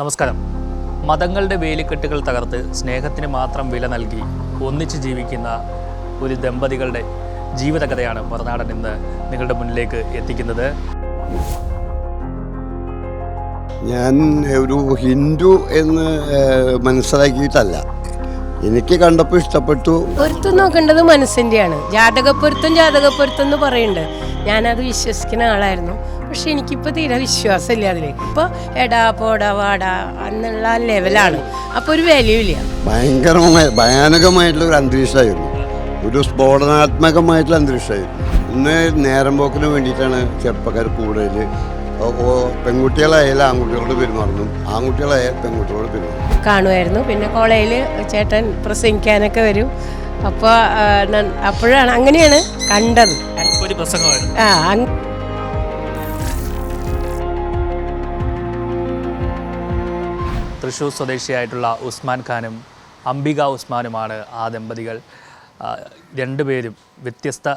നമസ്കാരം. മതങ്ങളുടെ വേലിക്കെട്ടുകൾ തകർത്ത് സ്നേഹത്തിന് മാത്രം വില നൽകി ഒന്നിച്ച് ജീവിക്കുന്ന ഒരു ദമ്പതികളുടെ ജീവിതകഥയാണ് മറുനാടൻ ഇന്ന് നിങ്ങളുടെ മുന്നിലേക്ക് എത്തിക്കുന്നത്. ഞാൻ ഒരു ഹിന്ദു എന്ന് മനസ്സിലാക്കിയിട്ടല്ല. എനിക്ക് കണ്ടപ്പോൾ ഇഷ്ടപ്പെട്ടു. പൊരുത്തം നോക്കേണ്ടത് മനസ്സിന്റെയാണ് ജാതകപ്പൊരുത്തം ജാതകപ്പൊരുത്തം എന്ന് പറയുന്നുണ്ട്. ഞാനത് വിശ്വസിക്കുന്ന ആളായിരുന്നു. പക്ഷെ എനിക്കിപ്പോൾ തീരെ വിശ്വാസമില്ല അതിൽ ഇപ്പോൾ എടാ പോടാ വാടാ എന്നുള്ള ലെവലാണ്. അപ്പോൾ ഒരു വാല്യൂ ഇല്ല. ഭയങ്കരമായ ഭയാനകമായിട്ടുള്ള ഒരു അന്തരീക്ഷമായിരുന്നു. ഒരു സ്ഫോടനാത്മകമായിട്ടുള്ള അന്തരീക്ഷമായിരുന്നു. ഇന്ന് നേരം പോക്കിന് വേണ്ടിയിട്ടാണ് ചെറുപ്പക്കാർ കൂടുതൽ പെൺകുട്ടികളായാലും ആൺകുട്ടികളോട് പെരുമാറുന്നു ആൺകുട്ടികളായാലും പെൺകുട്ടികളോട് പെരുമാറുന്നു. കാണുമായിരുന്നു. പിന്നെ കോളേജിൽ ചേട്ടൻ പ്രസംഗിക്കാനൊക്കെ വരും. അപ്പോൾ അപ്പോഴാണ് അങ്ങനെയാണ് കണ്ടത്. ഒരു പ്രസംഗമായിരുന്നു. ആ തൃശ്ശൂർ സ്വദേശിയായിട്ടുള്ള ഉസ്മാൻ ഖാനും അംബിക ഉസ്മാനുമാണ് ആ ദമ്പതികൾ. രണ്ടുപേരും വ്യത്യസ്ത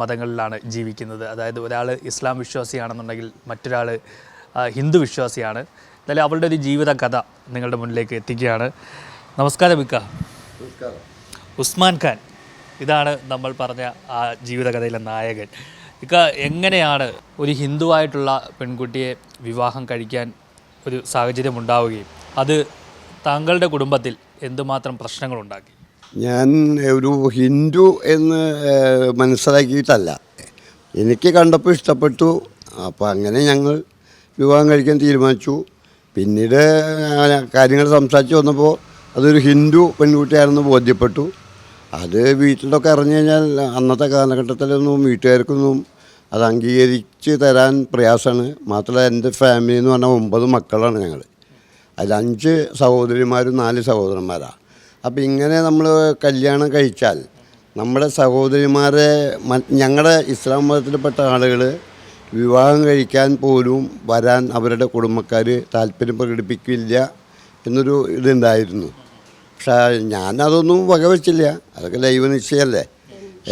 മതങ്ങളിലാണ് ജീവിക്കുന്നത്. അതായത് ഒരാൾ ഇസ്ലാം വിശ്വാസിയാണെന്നുണ്ടെങ്കിൽ മറ്റൊരാൾ ഹിന്ദു വിശ്വാസിയാണ്. എന്നാലും അവളുടെ ഒരു ജീവിത കഥ നിങ്ങളുടെ മുന്നിലേക്ക് എത്തിക്കുകയാണ്. നമസ്കാരം ഇക്ക ഉസ്മാൻ ഖാൻ ഇതാണ് നമ്മൾ പറഞ്ഞ ആ ജീവിതകഥയിലെ നായകൻ. ഇക്ക എങ്ങനെയാണ് ഒരു ഹിന്ദുവായിട്ടുള്ള പെൺകുട്ടിയെ വിവാഹം കഴിക്കാൻ ഒരു സാഹചര്യം ഉണ്ടാവുകയും അത് താങ്കളുടെ കുടുംബത്തിൽ എന്തുമാത്രം പ്രശ്നങ്ങളുണ്ടാക്കി? ഞാൻ ഒരു ഹിന്ദു എന്ന് മനസ്സിലാക്കിയിട്ടല്ല. എനിക്ക് കണ്ടപ്പോൾ ഇഷ്ടപ്പെട്ടു. അപ്പോൾ അങ്ങനെ ഞങ്ങൾ വിവാഹം കഴിക്കാൻ തീരുമാനിച്ചു. പിന്നീട് കാര്യങ്ങൾ സംസാരിച്ച് വന്നപ്പോൾ അതൊരു ഹിന്ദു പെൺകുട്ടിയാണെന്ന് ബോധ്യപ്പെട്ടു. അത് വീട്ടിലൊക്കെ അറിഞ്ഞു കഴിഞ്ഞാൽ അന്നത്തെ കാലഘട്ടത്തിലൊന്നും വീട്ടുകാർക്കൊന്നും അത് അംഗീകരിച്ച് തരാൻ പ്രയാസമാണ്. മാത്രമല്ല എന്റെ ഫാമിലി എന്ന് പറഞ്ഞാൽ ഒമ്പത് മക്കളാണ് ഞങ്ങൾ അതിൽ അഞ്ച് സഹോദരിമാരും നാല് സഹോദരന്മാരാണ് അപ്പോൾ ഇങ്ങനെ നമ്മൾ കല്യാണം കഴിച്ചാൽ നമ്മുടെ സഹോദരിമാരെ ഞങ്ങളുടെ ഇസ്ലാം മതത്തിൽപ്പെട്ട ആളുകൾ വിവാഹം കഴിക്കാൻ പോലും വരാൻ അവരുടെ കുടുംബക്കാർ താല്പര്യം പ്രകടിപ്പിക്കില്ല എന്നൊരു ഇതുണ്ടായിരുന്നു. പക്ഷേ ഞാനതൊന്നും വകവെച്ചില്ല. അതൊക്കെ ലൈവ് നിശ്ചയമല്ലേ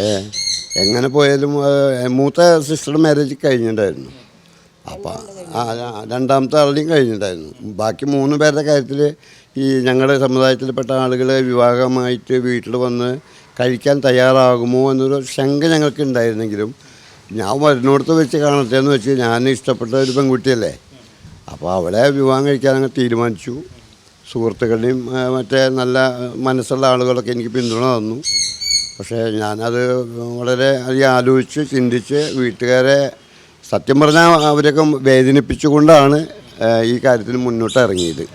ഏ എങ്ങനെ പോയാലും മൂത്ത സിസ്റ്ററുടെ മാരേജ് കഴിഞ്ഞിട്ടുണ്ടായിരുന്നു. അപ്പം ആ രണ്ടാമത്തെ ആളുടെയും കഴിഞ്ഞിട്ടുണ്ടായിരുന്നു. ബാക്കി മൂന്ന് പേരുടെ കാര്യത്തിൽ ഈ ഞങ്ങളുടെ സമുദായത്തിൽപ്പെട്ട ആളുകൾ വിവാഹമായിട്ട് വീട്ടിൽ വന്ന് കഴിക്കാൻ തയ്യാറാകുമോ എന്നൊരു ശങ്ക ഞങ്ങൾക്ക് ഉണ്ടായിരുന്നെങ്കിലും ഞാൻ വരുന്നിടത്ത് വെച്ച് കാണട്ടെ എന്ന് വെച്ച് ഞാൻ ഇഷ്ടപ്പെട്ട ഒരു പെൺകുട്ടിയല്ലേ. അപ്പോൾ അവളെ വിവാഹം കഴിക്കാൻ അങ്ങ് തീരുമാനിച്ചു. സുഹൃത്തുക്കളുടെയും മറ്റേ നല്ല മനസ്സുള്ള ആളുകളൊക്കെ എനിക്ക് പിന്തുണ തന്നു. പക്ഷേ ഞാനത് വളരെ അധികം ആലോചിച്ച് ചിന്തിച്ച് വീട്ടുകാരെ സത്യം പറഞ്ഞാൽ അവരൊക്കെ വേദനിപ്പിച്ചുകൊണ്ടാണ് ഈ കാര്യത്തിൽ മുന്നോട്ട് ഇറങ്ങിയത്.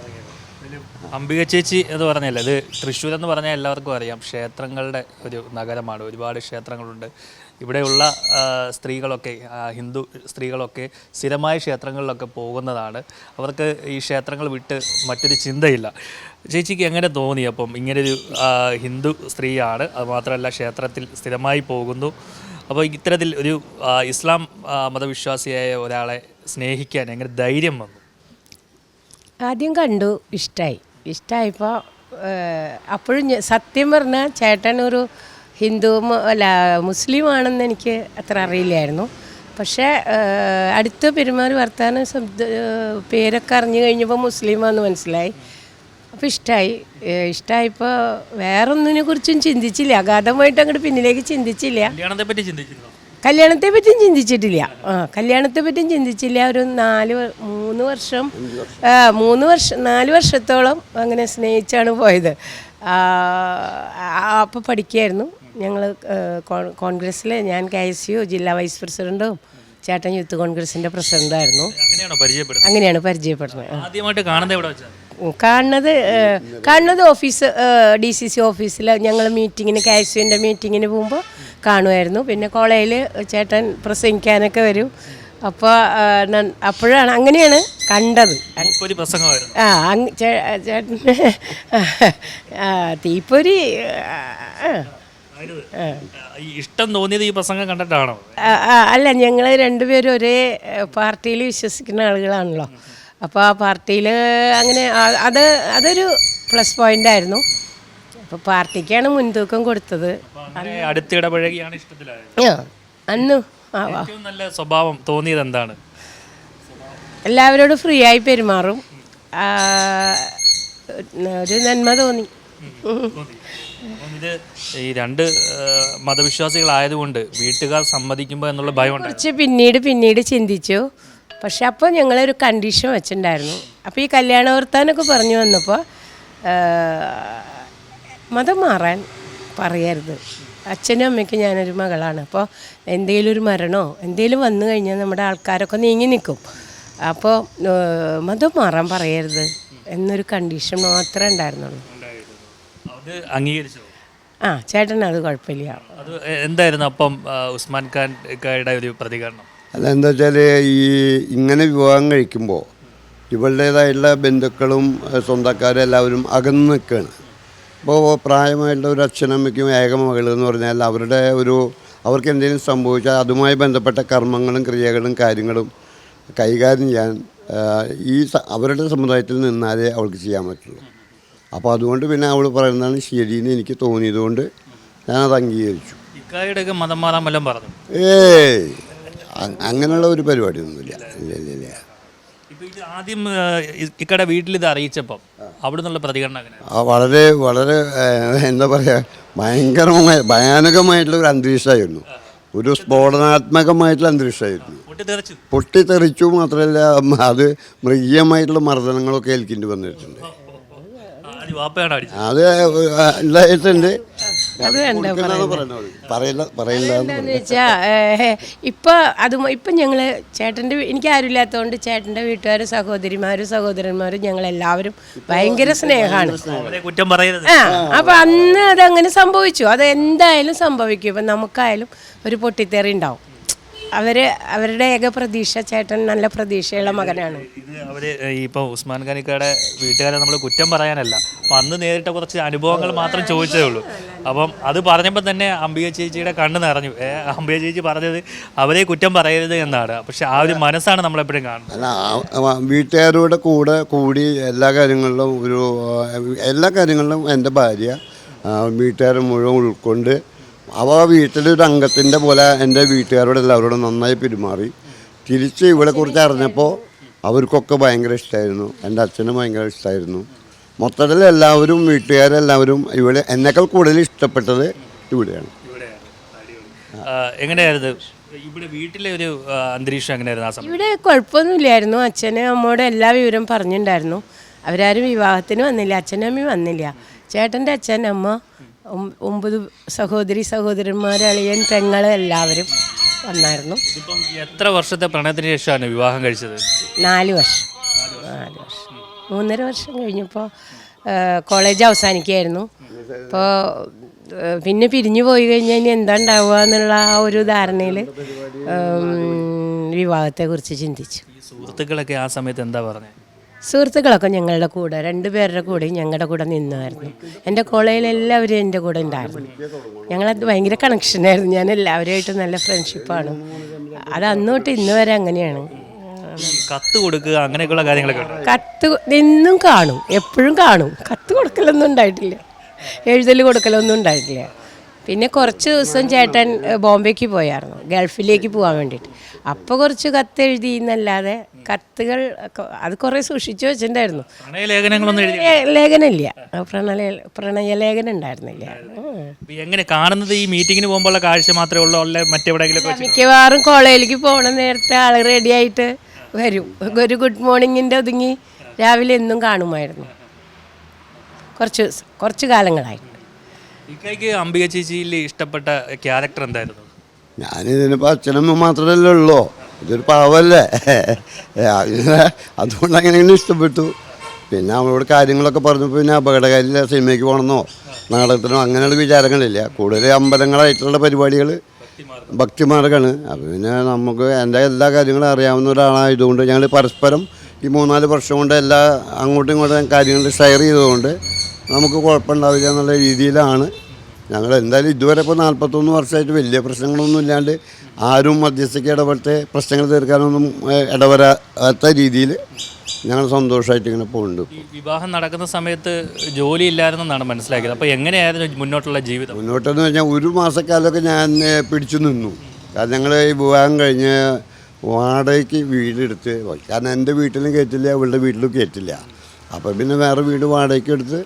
അംബിക ചേച്ചി എന്ന് പറഞ്ഞല്ലേ ഇത് തൃശ്ശൂർ എന്ന് പറഞ്ഞാൽ എല്ലാവർക്കും അറിയാം. ക്ഷേത്രങ്ങളുടെ ഒരു നഗരമാണ് ഒരുപാട് ക്ഷേത്രങ്ങളുണ്ട്. ഇവിടെയുള്ള സ്ത്രീകളൊക്കെ ഹിന്ദു സ്ത്രീകളൊക്കെ സ്ഥിരമായ ക്ഷേത്രങ്ങളിലൊക്കെ പോകുന്നതാണ്. അവർക്ക് ഈ ക്ഷേത്രങ്ങൾ വിട്ട് മറ്റൊരു ചിന്തയില്ല. ചേച്ചിക്ക് എങ്ങനെ തോന്നി അപ്പം? ഇങ്ങനൊരു ഹിന്ദു സ്ത്രീയാണ് അതുമാത്രമല്ല ക്ഷേത്രത്തിൽ സ്ഥിരമായി പോകുന്നു. അപ്പോൾ ഇത്തരത്തിൽ ഒരു ഇസ്ലാം മതവിശ്വാസിയായ ഒരാളെ സ്നേഹിക്കാൻ എങ്ങനെ ധൈര്യം വന്നു? ആദ്യം കണ്ടു ഇഷ്ടമായി ഇഷ്ടമായപ്പോൾ അപ്പോഴും സത്യം പറഞ്ഞാൽ ചേട്ടൻ ഒരു ഹിന്ദു അല്ല മുസ്ലിം ആണെന്ന് എനിക്ക് അത്ര അറിയില്ലായിരുന്നു. പക്ഷേ അടുത്ത പെരുമാറി വർത്താനം പേരൊക്കെ അറിഞ്ഞു കഴിഞ്ഞപ്പോൾ മുസ്ലിമാണെന്ന് മനസ്സിലായി. അപ്പോൾ ഇഷ്ടമായി ഇഷ്ടമായപ്പോൾ വേറൊന്നിനെ കുറിച്ചും ചിന്തിച്ചില്ല. അഗാധമായിട്ട് അങ്ങോട്ട് പിന്നിലേക്ക് ചിന്തിച്ചില്ല. കല്യാണത്തെ പറ്റി ചിന്തിച്ചിരുന്നോ? കല്യാണത്തെ പറ്റിയും ചിന്തിച്ചിട്ടില്ല. ആ കല്യാണത്തെ പറ്റിയും ചിന്തിച്ചില്ല. ഒരു നാല് മൂന്ന് വർഷം മൂന്ന് വർഷം നാല് വർഷത്തോളം അങ്ങനെ സ്നേഹിച്ചാണ് പോയത്. അപ്പോൾ പഠിക്കുകയായിരുന്നു ഞങ്ങൾ കോൺഗ്രസ്സിൽ ഞാൻ കെ എസ് യു ജില്ലാ വൈസ് പ്രസിഡന്റും ചേട്ടൻ യൂത്ത് കോൺഗ്രസിന്റെ പ്രസിഡന്റായിരുന്നു അങ്ങനെയാണോ പരിചയപ്പെടുന്നത്? ആദ്യമായിട്ട് കാണുന്നത് എവിടെ വെച്ചാൽ കാണുന്നത് കാണുന്നത് ഓഫീസ് ഡി സി സി ഓഫീസിൽ ഞങ്ങൾ മീറ്റിങ്ങിന് കാശുവിന്റെ മീറ്റിങ്ങിന് പോകുമ്പോൾ കാണുമായിരുന്നു പിന്നെ കോളേജിൽ ചേട്ടൻ പ്രസംഗിക്കാനൊക്കെ വരും. അപ്പോൾ അപ്പോഴാണ് അങ്ങനെയാണ് കണ്ടത്. ആ ചേട്ടൻ തീപ്പൊരി. ഇഷ്ടം തോന്നിയത് ഈ പ്രസംഗം കണ്ടിട്ടാണോ? അല്ല ഞങ്ങൾ രണ്ടുപേരും ഒരേ പാർട്ടിയിൽ വിശ്വസിക്കുന്ന ആളുകളാണല്ലോ. അപ്പോൾ ആ പാർട്ടിയിൽ അങ്ങനെ അത് അതൊരു പ്ലസ് പോയിന്റ് ആയിരുന്നു അപ്പോൾ പാർട്ടിക്കാണ് മുൻതൂക്കം കൊടുത്തത്. അടുത്തിടപഴകിയാണ് ഇഷ്ടത്തിലായത്. അന്നു. നല്ല സ്വഭാവം തോന്നിയത് എന്താണ്? എല്ലാവരോടും ഫ്രീ ആയി പെരുമാറും. ഒരു നന്മ തോന്നി. ഇത് ഈ രണ്ട് മതവിശ്വാസികളായതുകൊണ്ട് വീട്ടുകാർ സമ്മതിക്കുമ്പോൾ എന്നുള്ള ഭയം കുറച്ച് പിന്നീട് പിന്നീട് ചിന്തിച്ചു. പക്ഷെ അപ്പോൾ ഞങ്ങളൊരു കണ്ടീഷൻ വെച്ചിട്ടുണ്ടായിരുന്നു. അപ്പോൾ ഈ കല്യാണ വർത്താനൊക്കെ പറഞ്ഞു വന്നപ്പോൾ മതം മാറാൻ പറയരുത്. അച്ഛനും അമ്മയ്ക്കും ഞാനൊരു മകളാണ്. അപ്പോൾ എന്തെങ്കിലും ഒരു മരണമോ എന്തെങ്കിലും വന്നു കഴിഞ്ഞാൽ നമ്മുടെ ആൾക്കാരൊക്കെ നീങ്ങി നിൽക്കും. അപ്പോൾ മതം മാറാൻ പറയരുത് എന്നൊരു കണ്ടീഷൻ മാത്രമേ ഉണ്ടായിരുന്നുള്ളൂ. അത് അംഗീകരിച്ചു? ആ ചേട്ടൻ അത് കുഴപ്പമില്ല. അത് എന്തായിരുന്നു അപ്പം ഉസ്മാൻ ഖാൻ ഒരു പ്രതികരണം? അല്ല എന്താ വെച്ചാൽ ഈ ഇങ്ങനെ വിവാഹം കഴിക്കുമ്പോൾ ഇവളുടേതായിട്ടുള്ള ബന്ധുക്കളും സ്വന്തക്കാരും എല്ലാവരും അകന്ന് നിൽക്കുകയാണ് അപ്പോൾ പ്രായമായിട്ടുള്ള ഒരു അച്ഛനമ്മയ്ക്കും ഏക മകൾ എന്ന് പറഞ്ഞാൽ അവരുടെ ഒരു അവർക്ക് എന്തെങ്കിലും സംഭവിച്ചാൽ അതുമായി ബന്ധപ്പെട്ട കർമ്മങ്ങളും ക്രിയകളും കാര്യങ്ങളും കൈകാര്യം ചെയ്യാൻ ഈ അവരുടെ സമുദായത്തിൽ നിന്നാലേ അവൾക്ക് ചെയ്യാൻ പറ്റുള്ളൂ. അപ്പോൾ അതുകൊണ്ട് പിന്നെ അവൾ പറയുന്നതാണ് ശരിയെന്ന് എനിക്ക് തോന്നിയതുകൊണ്ട് ഞാനത് അംഗീകരിച്ചു. ഇക്കായുടെ ഒക്കെ മതം മാറാൻ വല്ലതും പറഞ്ഞു? ഏയ്! അങ്ങനെയുള്ള ഒരു പരിപാടിയൊന്നുമില്ല. ഇല്ല ഇല്ല ഇല്ല. ഇപ്പൊ ഇത് ആദ്യം ഇക്കടെ വീട്ടിൽ ഇത് അറിയിച്ചപ്പം അവിടെ നിന്നുള്ള പ്രതികരണം ആ വളരെ വളരെ ഏഹ്, എന്താ പറയുക ഭയങ്കരമായ ഭയാനകമായിട്ടുള്ള ഒരു അന്തരീക്ഷമായിരുന്നു. ഒരു സ്ഫോടനാത്മകമായിട്ടുള്ള അന്തരീക്ഷമായിരുന്നു. പൊട്ടിത്തെറിച്ചു. പൊട്ടിത്തെറിച്ചു മാത്രമല്ല ഉം, അത് മൃഗീയമായിട്ടുള്ള മർദ്ദനങ്ങളൊക്കെ ഏൽക്കേണ്ടി വന്നിട്ടുണ്ട്. വാപ്പയാണ് അടിച്ചത്. അത് ഉണ്ടായിട്ടുണ്ട്. അത്. പറയില്ല ഇപ്പം അത് ഇപ്പം ഞങ്ങൾ ചേട്ടന്റെ എനിക്ക് ആരുമില്ലാത്തതുകൊണ്ട് ചേട്ടന്റെ വീട്ടുകാരും സഹോദരിമാരും സഹോദരന്മാരും ഞങ്ങൾ എല്ലാവരും ഭയങ്കര സ്നേഹമാണ്. അവരെ കുറ്റം പറയരുത്. ആ അപ്പം അന്ന് അതങ്ങനെ സംഭവിച്ചു. അത് എന്തായാലും സംഭവിക്കും. ഇപ്പൊ നമുക്കായാലും ഒരു പൊട്ടിത്തെറി ഉണ്ടാവും. അവർ അവരുടെ ഏക പ്രതീക്ഷ ചേട്ടൻ നല്ല പ്രതീക്ഷയുള്ള മകനാണ്. ഇത് അവർ ഈ ഇപ്പൊ ഉസ്മാൻ ഖാനിക്കയുടെ വീട്ടുകാരെ നമ്മൾ കുറ്റം പറയാനല്ല. അപ്പൊ അന്ന് നേരിട്ട കുറച്ച് അനുഭവങ്ങൾ മാത്രം ചോദിച്ചേ ഉള്ളൂ. അപ്പം അത് പറഞ്ഞപ്പോൾ തന്നെ അംബിക ചേച്ചിയുടെ കണ്ണ് നിറഞ്ഞു. ഏ, അംബിക ചേച്ചി പറഞ്ഞത് അവരെ കുറ്റം പറയരുത് എന്നാണ്. പക്ഷെ ആ ഒരു മനസ്സാണ് നമ്മളെപ്പോഴും കാണുന്നത്. അല്ല ആ- ആ വീട്ടുകാരുടെ കൂടെ കൂടി എല്ലാ കാര്യങ്ങളിലും ഒരു ആ, എല്ലാ കാര്യങ്ങളിലും എന്റെ ഭാര്യ ആ, വീട്ടുകാരെ മുഴുവൻ ഉൾക്കൊണ്ട് അവ വീട്ടിലൊരു അംഗത്തിന്റെ പോലെ എന്റെ വീട്ടുകാരോട് എല്ലാവരോടും നന്നായി പെരുമാറി. തിരിച്ച് ഇവളെക്കുറിച്ച് അറിഞ്ഞപ്പോൾ അവർക്കൊക്കെ ഭയങ്കര ഇഷ്ടമായിരുന്നു എന്റെ അച്ഛനും ഭയങ്കര ഇഷ്ടമായിരുന്നു മൊത്തത്തിൽ എല്ലാവരും വീട്ടുകാരെല്ലാവരും ഇവിടെ എന്നേക്കാൾ കൂടുതൽ ഇഷ്ടപ്പെട്ടത് ഇവിടെയാണ്. എങ്ങനെയായിരുന്നു? ഇവിടെ വീട്ടിലെ ഒരു അന്തരീക്ഷം എങ്ങനെയായിരുന്നു ഇവിടെ കുഴപ്പമൊന്നുമില്ലായിരുന്നു. അച്ഛനും അമ്മയോട് എല്ലാ വിവരം പറഞ്ഞിട്ടുണ്ടായിരുന്നു. അവരാരും വിവാഹത്തിന് വന്നില്ല അച്ഛനും അമ്മയും വന്നില്ല. ചേട്ടന്റെ അച്ഛൻ അമ്മ ഒമ്പത് സഹോദരി സഹോദരന്മാർ അളിയൻ പെങ്ങൾ എല്ലാവരും വന്നായിരുന്നു. ഇതിപ്പം എത്ര വർഷത്തെ പ്രണയത്തിന് ശേഷമാണ് വിവാഹം കഴിച്ചത്? നാല് വർഷം. നാല് വർഷം. മൂന്നര വർഷം കഴിഞ്ഞപ്പോൾ കോളേജ് അവസാനിക്കുകയായിരുന്നു. അപ്പോൾ പിന്നെ പിരിഞ്ഞു പോയി കഴിഞ്ഞാൽ ഇനി എന്താ ഉണ്ടാവുക എന്നുള്ള ആ ഒരു ധാരണയിൽ വിവാഹത്തെക്കുറിച്ച് ചിന്തിച്ചു. സുഹൃത്തുക്കളൊക്കെ ആ സമയത്ത് എന്താ പറഞ്ഞത് സുഹൃത്തുക്കളൊക്കെ ഞങ്ങളുടെ കൂടെ രണ്ടുപേരുടെ കൂടെ ഞങ്ങളുടെ കൂടെ നിന്നായിരുന്നു. എന്റെ കോളേജിൽ എല്ലാവരും എന്റെ കൂടെ ഉണ്ടായിരുന്നു. ഞങ്ങളത് ഭയങ്കര കണക്ഷനായിരുന്നു ഞാൻ എല്ലാവരുമായിട്ട് നല്ല ഫ്രണ്ട്ഷിപ്പാണ് അത് അന്നോട്ട് ഇന്ന് വരെ അങ്ങനെയാണ്. കത്ത് കൊടുക്കുക അങ്ങനെയൊക്കെയുള്ള കാര്യങ്ങളൊക്കെ കത്ത് ഇന്നും കാണും. എപ്പോഴും കാണും. കത്ത് കൊടുക്കലൊന്നും ഉണ്ടായിട്ടില്ല. എഴുതൽ കൊടുക്കലൊന്നും ഉണ്ടായിട്ടില്ല. പിന്നെ കുറച്ച് ദിവസം ചേട്ടൻ ബോംബെക്ക് പോയായിരുന്നു ഗൾഫിലേക്ക് പോകാൻ വേണ്ടിയിട്ട് അപ്പോൾ കുറച്ച് കത്ത് എഴുതി എന്നല്ലാതെ കത്തുകൾ അത് കുറേ സൂക്ഷിച്ചു വെച്ചിട്ടുണ്ടായിരുന്നു ലേഖനമില്ല. പ്രണയ പ്രണയലേഖനം ഉണ്ടായിരുന്നില്ല എങ്ങനെ കാണുന്നത് ഈ മീറ്റിങ്ങിന് പോകുമ്പോഴുള്ള കാഴ്ച മാത്രമേ ഉള്ളൂ? അല്ലെ മറ്റെവിടെയെങ്കിലും മിക്കവാറും കോളേജിലേക്ക് പോകണ നേരത്തെ ആൾ റെഡി ആയിട്ട് വരും. ഒരു ഗുഡ് മോർണിംഗിന്റെ ഒതുങ്ങി രാവിലെ എന്നും കാണുമായിരുന്നു. കുറച്ച് കുറച്ച് കാലങ്ങളായി ഇക്കയ്ക്ക് അംബിക ചേച്ചിയിൽ ഇഷ്ടപ്പെട്ട ക്യാരക്ടർ എന്തായിരുന്നു? ഞാൻ ഞാനിതിനിപ്പോൾ അച്ഛനമ്മ മാത്രമല്ലേ ഉള്ളോ. ഇതൊരു പാവല്ലേ? അതുകൊണ്ട് അങ്ങനെ ഇഷ്ടപ്പെട്ടു. പിന്നെ അവളോട് കാര്യങ്ങളൊക്കെ പറഞ്ഞപ്പോൾ പിന്നെ അപകടകാരി സിനിമയ്ക്ക് പോകണമെന്നോ നാടകത്തിനോ അങ്ങനെയുള്ള വിചാരങ്ങളില്ല. കൂടുതൽ അമ്പലങ്ങളായിട്ടുള്ള പരിപാടികൾ ഭക്തിമാർഗമാണ് അപ്പോൾ പിന്നെ നമുക്ക് എന്റെ എല്ലാ കാര്യങ്ങളും അറിയാവുന്ന ഒരാളായതുകൊണ്ട് ഞങ്ങൾ പരസ്പരം ഈ മൂന്നാൽ വർഷം കൊണ്ട് എല്ലാ അങ്ങോട്ടും ഇങ്ങോട്ടും കാര്യങ്ങൾ ഷെയർ ചെയ്തതുകൊണ്ട് നമുക്ക് കുഴപ്പമുണ്ടാവില്ല എന്നുള്ള രീതിയിലാണ്. ഞങ്ങൾ എന്തായാലും ഇതുവരെ ഇപ്പോൾ നാൽപ്പത്തൊന്ന് വർഷമായിട്ട് വലിയ പ്രശ്നങ്ങളൊന്നും ഇല്ലാണ്ട് ആരും മധ്യസ്ഥയ്ക്ക് ഇടപെട്ട് പ്രശ്നങ്ങൾ തീർക്കാനൊന്നും ഇടവരാത്ത രീതിയിൽ ഞങ്ങൾ സന്തോഷമായിട്ട് ഇങ്ങനെ പോകുന്നുണ്ട് വിവാഹം നടക്കുന്ന സമയത്ത് ജോലി ഇല്ലായിരുന്നെന്നാണ് മനസ്സിലാക്കിയത്. അപ്പോൾ എങ്ങനെയായിരുന്നു മുന്നോട്ടുള്ള ജീവിതം? മുന്നോട്ടെന്ന് പറഞ്ഞാൽ ഒരു മാസക്കാലമൊക്കെ ഞാൻ പിടിച്ചു നിന്നു. കാരണം ഞങ്ങൾ ഈ വിവാഹം കഴിഞ്ഞ് വാടകയ്ക്ക് വീടെടുത്ത്. കാരണം എന്റെ വീട്ടിലും കയറ്റില്ല അവളുടെ വീട്ടിലും കയറ്റില്ല അപ്പോൾ പിന്നെ വേറെ വീട് വാടകയ്ക്ക് എടുത്ത്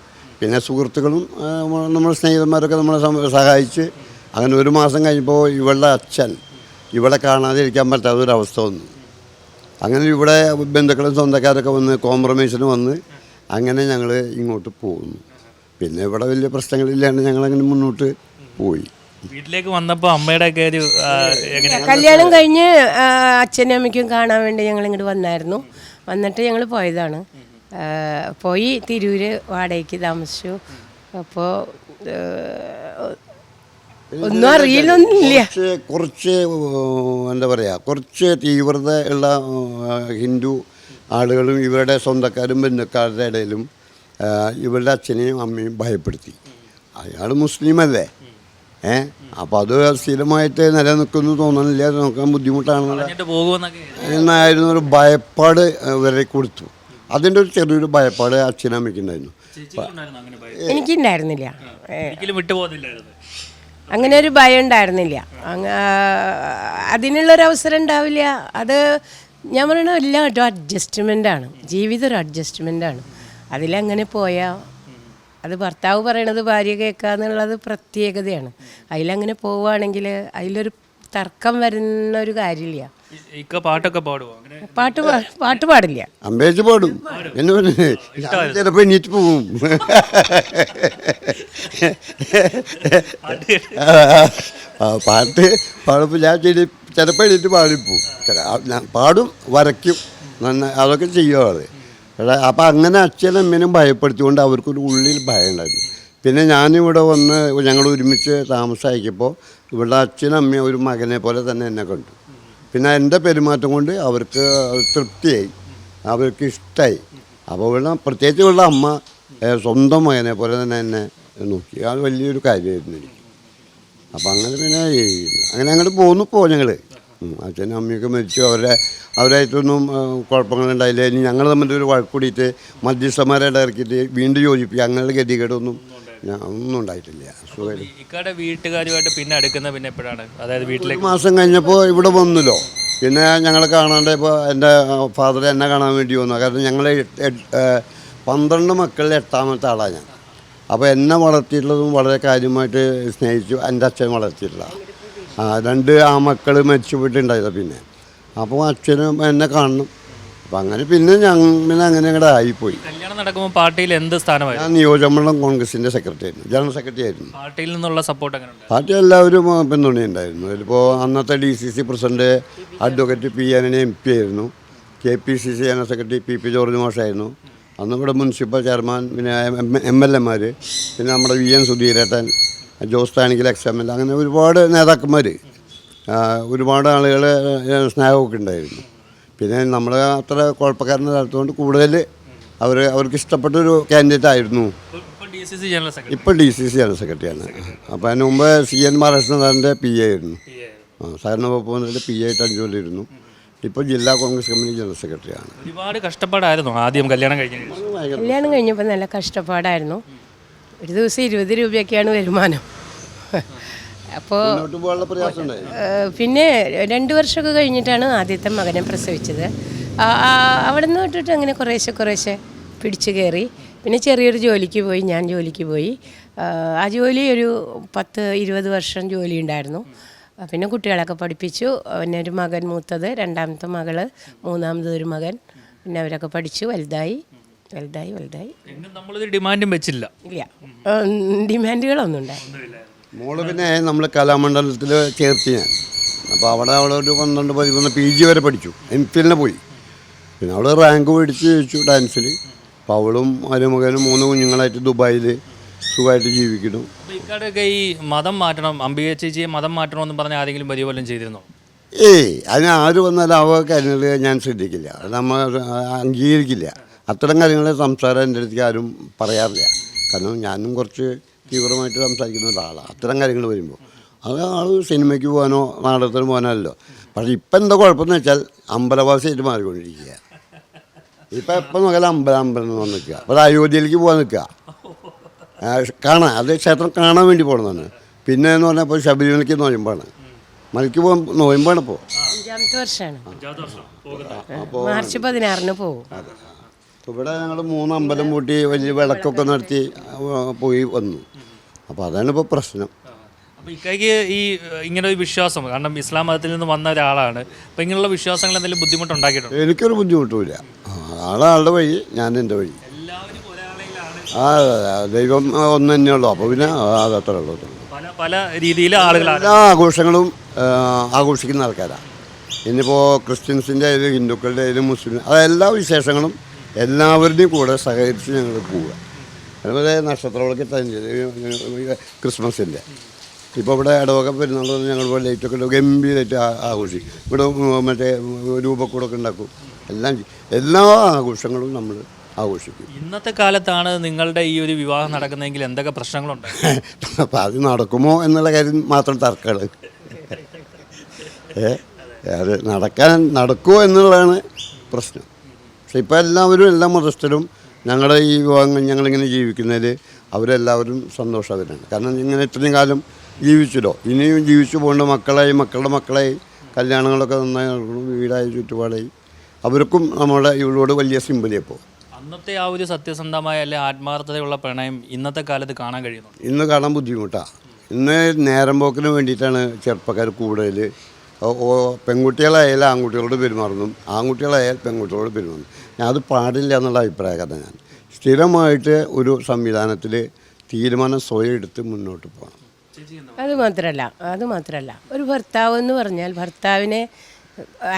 പിന്നെ സുഹൃത്തുക്കളും നമ്മുടെ സ്നേഹിതന്മാരൊക്കെ നമ്മളെ സഹായിച്ച് അങ്ങനെ ഒരു മാസം കഴിഞ്ഞപ്പോൾ ഇവളുടെ അച്ഛൻ ഇവിടെ കാണാതെ ഇരിക്കാൻ പറ്റാത്തൊരവസ്ഥ അവസ്ഥ വന്നു. അങ്ങനെ ഇവിടെ ബന്ധുക്കളും സ്വന്തക്കാരൊക്കെ വന്ന് കോംപ്രമൈസിന് വന്ന് അങ്ങനെ ഞങ്ങൾ ഇങ്ങോട്ട് പോകുന്നു. പിന്നെ ഇവിടെ വലിയ പ്രശ്നങ്ങളില്ലാണ്ട് ഞങ്ങളങ്ങനെ മുന്നോട്ട് പോയി. വീട്ടിലേക്ക് വന്നപ്പോൾ അമ്മയുടെ ഒക്കെ ഒരു കല്യാണം കഴിഞ്ഞ് അച്ഛനും അമ്മയ്ക്കും കാണാൻ വേണ്ടി ഞങ്ങൾ ഇങ്ങോട്ട് വന്നായിരുന്നു. വന്നിട്ട് ഞങ്ങൾ പോയതാണ്. പോയി തിരൂര് വാടകയ്ക്ക് താമസിച്ചു. അപ്പോൾ ഒന്നും അറിയില്ലൊന്നുമില്ല കുറച്ച് കുറച്ച് എന്താ പറയുക കുറച്ച് തീവ്രത ഉള്ള ഹിന്ദു ആളുകളും ഇവരുടെ സ്വന്തക്കാരും ബന്ധുക്കാരുടെ ഇടയിലും ഇവരുടെ അച്ഛനെയും അമ്മയും ഭയപ്പെടുത്തി. അയാൾ മുസ്ലിമല്ലേ ഏ? അപ്പോൾ അത് സ്ഥിരമായിട്ട് നിലനിൽക്കുന്നു തോന്നണില്ല. നോക്കാൻ ബുദ്ധിമുട്ടാണെന്നുള്ള എന്നായിരുന്നു ഒരു ഭയപ്പാട് ഇവരെ കൊടുത്തു. അതിന്റെ ഒരു ചെറിയൊരു ഭയപ്പാട് അങ്ങനെ ഭയം? എനിക്കുണ്ടായിരുന്നില്ല. ഏ, ഒരിക്കലും വിട്ടുപോകുന്നില്ലായിരുന്നു അങ്ങനെ ഒരു ഭയം ഉണ്ടായിരുന്നില്ല. അതിനുള്ളൊരു അവസരം ഉണ്ടാവില്ല. അത് ഞാൻ പറയണ എല്ലാം ഒരു അഡ്ജസ്റ്റ്മെന്റ് ആണ്. ജീവിതം ഒരു അഡ്ജസ്റ്റ്മെന്റാണ് ആണ്. അതിലങ്ങനെ പോയാൽ അത് ഭർത്താവ് പറയണത് ഭാര്യ കേൾക്കുക എന്നുള്ളത് പ്രത്യേകതയാണ്. അതിലങ്ങനെ പോവുകയാണെങ്കിൽ അതിലൊരു തർക്കം വരുന്ന ഒരു കാര്യമില്ല ഇക്ക പാട്ടൊക്കെ പാടുവോ? അങ്ങനെ പാട്ട് പാ- പാട്ട് പാടില്ല. അമ്പേച്ച് പാടും. എന്ന് പറഞ്ഞു ചിലപ്പോൾ എണീറ്റ് പോവും. പാട്ട് പാടുമ്പോ ആ, പാട്ട് പാടുമ്പോൾ ഞാൻ ചെടി ചിലപ്പോൾ എണീറ്റ് പാടിപ്പോവും. ഞാൻ പാടും വരയ്ക്കും. നന്നായി അതൊക്കെ ചെയ്യും അത്. എടാ അപ്പം അങ്ങനെ അച്ഛനും അമ്മേനും ഭയപ്പെടുത്തിക്കൊണ്ട് അവർക്കൊരു ഉള്ളിൽ ഭയം ഉണ്ടായിരുന്നു പിന്നെ ഞാനിവിടെ വന്ന് ഞങ്ങൾ ഒരുമിച്ച് താമസമാക്കിയപ്പോൾ ഇവിടെ അച്ഛനും അമ്മയും ഒരു മകനെ പോലെ തന്നെ എന്നെ കണ്ടു. പിന്നെ എന്റെ പെരുമാറ്റം കൊണ്ട് അവർക്ക് തൃപ്തിയായി. അവർക്ക് ഇഷ്ടമായി അപ്പോൾ ഇവിടെ പ്രത്യേകിച്ച് ഇവിടെ അമ്മ സ്വന്തം മകനെ പോലെ തന്നെ എന്നെ നോക്കി. അത് വലിയൊരു കാര്യമായിരുന്നു എനിക്ക്. അപ്പം അങ്ങനെ പിന്നെ അങ്ങനെ അങ്ങോട്ട് പോന്നു പോ ഞങ്ങൾ. അച്ഛനും അമ്മയൊക്കെ മരിച്ചു. അവരെ അവരായിട്ടൊന്നും കുഴപ്പങ്ങളുണ്ടായില്ല ഇനി ഞങ്ങൾ തമ്മിൽ ഒരു വഴക്കൂടിയിട്ട് മധ്യസ്ഥന്മാരെ ഇറക്കിയിട്ട് വീണ്ടും യോജിപ്പിക്കുക. അങ്ങനെയുള്ള ഗതികേടൊന്നും ഞാൻ ഒന്നും ഉണ്ടായിട്ടില്ല. വീട്ടുകാരുമായിട്ട് പിന്നെ അടുക്കുന്ന പിന്നെ എപ്പോഴാണ്? അതായത് ഒരു വീട്ടിലേക്ക് മാസം കഴിഞ്ഞപ്പോൾ ഇവിടെ വന്നല്ലോ. പിന്നെ ഞങ്ങൾ കാണാണ്ട് ഇപ്പോൾ എന്റെ ഫാദർ എന്നെ കാണാൻ വേണ്ടി വന്നു. കാരണം ഞങ്ങൾ പന്ത്രണ്ട് മക്കളിൽ എട്ടാമത്തെ ആളാണ് ഞാൻ. അപ്പോൾ എന്നെ വളർത്തിയിട്ടുള്ളതും വളരെ കാര്യമായിട്ട് സ്നേഹിച്ചു. എന്റെ അച്ഛൻ വളർത്തിയിട്ടുള്ള. ആ രണ്ട് ആ മക്കൾ മരിച്ചു പോയിട്ടുണ്ടായത് പിന്നെ. അപ്പോൾ അച്ഛനും എന്നെ കാണണം. അപ്പം അങ്ങനെ പിന്നെ ഞങ്ങൾ പിന്നെ അങ്ങനെ അങ്ങോട്ട് ആയിപ്പോയി. കല്യാണം നടക്കുമ്പോൾ പാർട്ടിയിൽ എന്ത് സ്ഥാനമായിരുന്നു? ഞാൻ നിയോജകമണ്ഡലം കോൺഗ്രസിന്റെ സെക്രട്ടറി ആയിരുന്നു ജനറൽ സെക്രട്ടറി ആയിരുന്നു. പാർട്ടിയിൽ നിന്നുള്ള സപ്പോർട്ട് എങ്ങനെ ഉണ്ടായിരുന്നു? പാർട്ടി എല്ലാവരും പിന്തുണയുണ്ടായിരുന്നു ഇതിപ്പോൾ അന്നത്തെ D C C president advocate P N M P ആയിരുന്നു K P C C general secretary P P George മാഷായിരുന്നു അന്ന് ഇവിടെ മുനിസിപ്പൽ ചെയർമാൻ പിന്നെ എം എൽ എമാർ പിന്നെ നമ്മുടെ V N സുധീരേട്ടൻ Jose Thanikkal ex M L അങ്ങനെ ഒരുപാട് നേതാക്കന്മാർ ഒരുപാട് ആളുകൾ സ്നേഹമൊക്കെ ഉണ്ടായിരുന്നു. പിന്നെ നമ്മൾ അത്ര കുഴപ്പക്കാരനല്ലാത്തതുകൊണ്ട് കൂടുതൽ അവർ അവർക്ക് ഇഷ്ടപ്പെട്ട ഒരു കാൻഡിഡേറ്റ് ആയിരുന്നു ഇപ്പോൾ ഡി സി സി ജനറൽ സെക്രട്ടറിയാണ് അപ്പോൾ അതിന് മുമ്പ് സി എൻ മഹാരാഷ്ട്രൻ സാറിന്റെ പി എ ആയിരുന്നു. ആ സാറിന് വകുപ്പ് വന്നിട്ട് പി എ ആയിട്ട് ഇരുന്നു ഇപ്പോൾ ജില്ലാ കോൺഗ്രസ് കമ്മിറ്റി ജനറൽ സെക്രട്ടറിയാണ് ഒരുപാട് കഷ്ടപ്പാടായിരുന്നു ആദ്യം കല്യാണം കഴിഞ്ഞു കല്യാണം കഴിഞ്ഞപ്പോൾ നല്ല കഷ്ടപ്പാടായിരുന്നു. ഒരു ദിവസം ഇരുപത് രൂപയൊക്കെയാണ് വരുമാനം. അപ്പോൾ പിന്നെ രണ്ട് വർഷമൊക്കെ കഴിഞ്ഞിട്ടാണ് ആദ്യത്തെ മകനെ പ്രസവിച്ചത്. അവിടെ നിന്ന് തൊട്ടിട്ട് അങ്ങനെ കുറേശ്ശെ കുറേശ്ശെ പിടിച്ചു കയറി. പിന്നെ ചെറിയൊരു ജോലിക്ക് പോയി ഞാൻ ജോലിക്ക് പോയി. ആ ജോലി ഒരു പത്ത് ഇരുപത് വർഷം ജോലി ഉണ്ടായിരുന്നു. പിന്നെ കുട്ടികളൊക്കെ പഠിപ്പിച്ചു. പിന്നെ ഒരു മകൻ മൂത്തത് രണ്ടാമത്തെ മകൾ മൂന്നാമത് ഒരു മകൻ. പിന്നെ അവരൊക്കെ പഠിച്ചു വലുതായി വലുതായി വലുതായി. നമ്മളിത് ഡിമാൻഡും വെച്ചില്ല. ഇല്ല. ഡിമാൻഡുകളൊന്നും ഉണ്ടായിരുന്നു മോൾ പിന്നെ നമ്മൾ കലാമണ്ഡലത്തിൽ ചേർത്തി ഞാൻ. അപ്പോൾ അവിടെ അവിടെ ഒരു പന്ത്രണ്ട് പതിമൂന്ന് പി ജി വരെ പഠിച്ചു. എം ഫിലിന് പോയി. പിന്നെ അവൾ റാങ്ക് മേടിച്ച് ചോദിച്ചു ഡാൻസിൽ അപ്പോൾ അവളും മരുമകനും മൂന്ന് കുഞ്ഞുങ്ങളായിട്ട് ദുബായിൽ സുഖമായിട്ട് ജീവിക്കുന്നു. ഇക്കാടൊക്കെ ഈ മതം മാറ്റണം അംബിക ചേച്ചിയെ മതം മാറ്റണമെന്ന് പറഞ്ഞ ആരെങ്കിലും വലിയ പോലും ചെയ്തിരുന്നോ? ഏയ് അതിന് ആര് വന്നാലും അവ കാര്യങ്ങൾ ഞാൻ ശ്രദ്ധിക്കില്ല. അത് നമ്മൾ അംഗീകരിക്കില്ല. അത്തരം കാര്യങ്ങൾ സംസാരം എന്റെ അടുത്തേക്ക് ആരും പറയാറില്ല. കാരണം ഞാനും കുറച്ച് തീവ്രമായിട്ട് സംസാരിക്കുന്ന ഒരാളാണ് അത്തരം കാര്യങ്ങൾ വരുമ്പോൾ അത് ആൾ സിനിമയ്ക്ക് പോകാനോ നാടകത്തിന് പോകാനല്ലോ പക്ഷേ ഇപ്പം എന്താ കുഴപ്പമെന്ന് വെച്ചാൽ അമ്പലവാസിയായിട്ട് മാറിക്കൊണ്ടിരിക്കുക. ഇപ്പം എപ്പം നോക്കിയാലും അമ്പലം അമ്പലം എന്ന് പറഞ്ഞ് നിൽക്കുക അപ്പോൾ അത് അയോധ്യയിലേക്ക് പോകാൻ നിൽക്കുക. കാണാൻ അത് ക്ഷേത്രം കാണാൻ വേണ്ടി പോകണമെന്നാണ് പിന്നെ എന്ന് പറഞ്ഞാൽ ഇപ്പോൾ ശബരിമലയ്ക്ക് നോയമ്പാണ്. മലയ്ക്ക് പോകാൻ നോയമ്പാണ് ഇപ്പോൾ അഞ്ചാമത്തെ വർഷമാണ്. അപ്പോൾ മാർച്ച് പതിനാറിന് പോകും. ഇവിടെ ഞങ്ങൾ മൂന്ന് അമ്പലം കൂട്ടി വലിയ വിളക്കൊക്കെ നടത്തി പോയി വന്നു. അപ്പോൾ അതാണ് ഇപ്പോൾ പ്രശ്നം. അപ്പോൾ ഇക്കയ്ക്ക് ഈ ഇങ്ങനെ ഒരു വിശ്വാസം കാരണം ഇസ്ലാം മതത്തിൽ നിന്ന് വന്ന ഒരാളാണ്. അപ്പോൾ ഇങ്ങനെയുള്ള വിശ്വാസങ്ങൾ എന്തെങ്കിലും ബുദ്ധിമുട്ടുണ്ടാക്കിയിട്ടുണ്ട്? എനിക്കൊരു ബുദ്ധിമുട്ടുമില്ല. ആളാളുടെ വഴി ഞാൻ എന്റെ വഴി. ആ ദൈവം ഒന്ന് തന്നെയുള്ളൂ അപ്പോൾ പിന്നെ അത് അത്രേ ഉള്ളൂ. പല പല രീതിയിൽ ആളുകളാണ്. എല്ലാ ആഘോഷങ്ങളും ആഘോഷിക്കുന്ന ആൾക്കാരാണ് ഇനിയിപ്പോൾ ക്രിസ്ത്യൻസിന്റെ ആയാലും ഹിന്ദുക്കളുടെ ആയാലും മുസ്ലിം അതെല്ലാ വിശേഷങ്ങളും എല്ലാവരുടെയും കൂടെ സഹകരിച്ച് ഞങ്ങൾ പോവുക. അതുപോലെ നക്ഷത്രങ്ങളൊക്കെ തന്നെ ക്രിസ്മസിന്റെ ഇപ്പോൾ ഇവിടെ ഇടവക പെരുന്നാൾ ഞങ്ങൾ ഇപ്പോൾ ലൈറ്റൊക്കെ ഒക്കെ ഗംഭീരമായിട്ട് ആഘോഷിക്കും. ഇവിടെ മറ്റേ രൂപക്കൂടൊക്കെ ഉണ്ടാക്കും. എല്ലാം എല്ലാ ആഘോഷങ്ങളും നമ്മൾ ആഘോഷിക്കും. ഇന്നത്തെ കാലത്താണ് നിങ്ങളുടെ ഈ ഒരു വിവാഹം നടക്കുന്നതെങ്കിൽ എന്തൊക്കെ പ്രശ്നങ്ങളുണ്ട്? അപ്പം അത് നടക്കുമോ എന്നുള്ള കാര്യം മാത്രം തർക്കമാണ്. ഏ? അത് നടക്കാൻ നടക്കുമോ എന്നുള്ളതാണ് പ്രശ്നം. പക്ഷെ ഇപ്പോൾ എല്ലാവരും എല്ലാ മതസ്ഥരും ഞങ്ങളുടെ ഈ വിഭാഗങ്ങൾ ഞങ്ങളിങ്ങനെ ജീവിക്കുന്നതിൽ അവരെല്ലാവരും സന്തോഷവരാണ് കാരണം ഇങ്ങനെ ഇത്രയും കാലം ജീവിച്ചല്ലോ. ഇനിയും ജീവിച്ചു പോകേണ്ട മക്കളായി മക്കളുടെ മക്കളായി കല്യാണങ്ങളൊക്കെ നന്നായി നടക്കണം വീടായി ചുറ്റുപാടായി. അവർക്കും നമ്മുടെ ഇവളോട് വലിയ സിമ്പതി അപ്പോൾ അന്നത്തെ ആ ഒരു സത്യസന്ധമായ അല്ലെ ആത്മാർത്ഥതയുള്ള പ്രണയം ഇന്നത്തെ കാലത്ത് കാണാൻ കഴിയുന്നു ഇന്ന് കാണാൻ ബുദ്ധിമുട്ടാണ് ഇന്ന് നേരം പോക്കിന് വേണ്ടിയിട്ടാണ് ചെറുപ്പക്കാർ കൂടുതൽ. പെൺകുട്ടികളായാലും ആൺകുട്ടികളോട് പെരുമാറുന്നു. ആൺകുട്ടികളായാൽ പെൺകുട്ടികളോട് പെരുമാറുന്നു. അത് പാടില്ല എന്നുള്ള അഭിപ്രായക്കാരൻ ഞാൻ. സ്ഥിരമായിട്ട് ഒരു സംവിധാനത്തിൽ തീരുമാനം സ്വയം എടുത്ത് മുന്നോട്ട് പോകണം. അത് മാത്രമല്ല അത് മാത്രമല്ല ഒരു ഭർത്താവ് എന്ന് പറഞ്ഞാൽ ഭർത്താവിനെ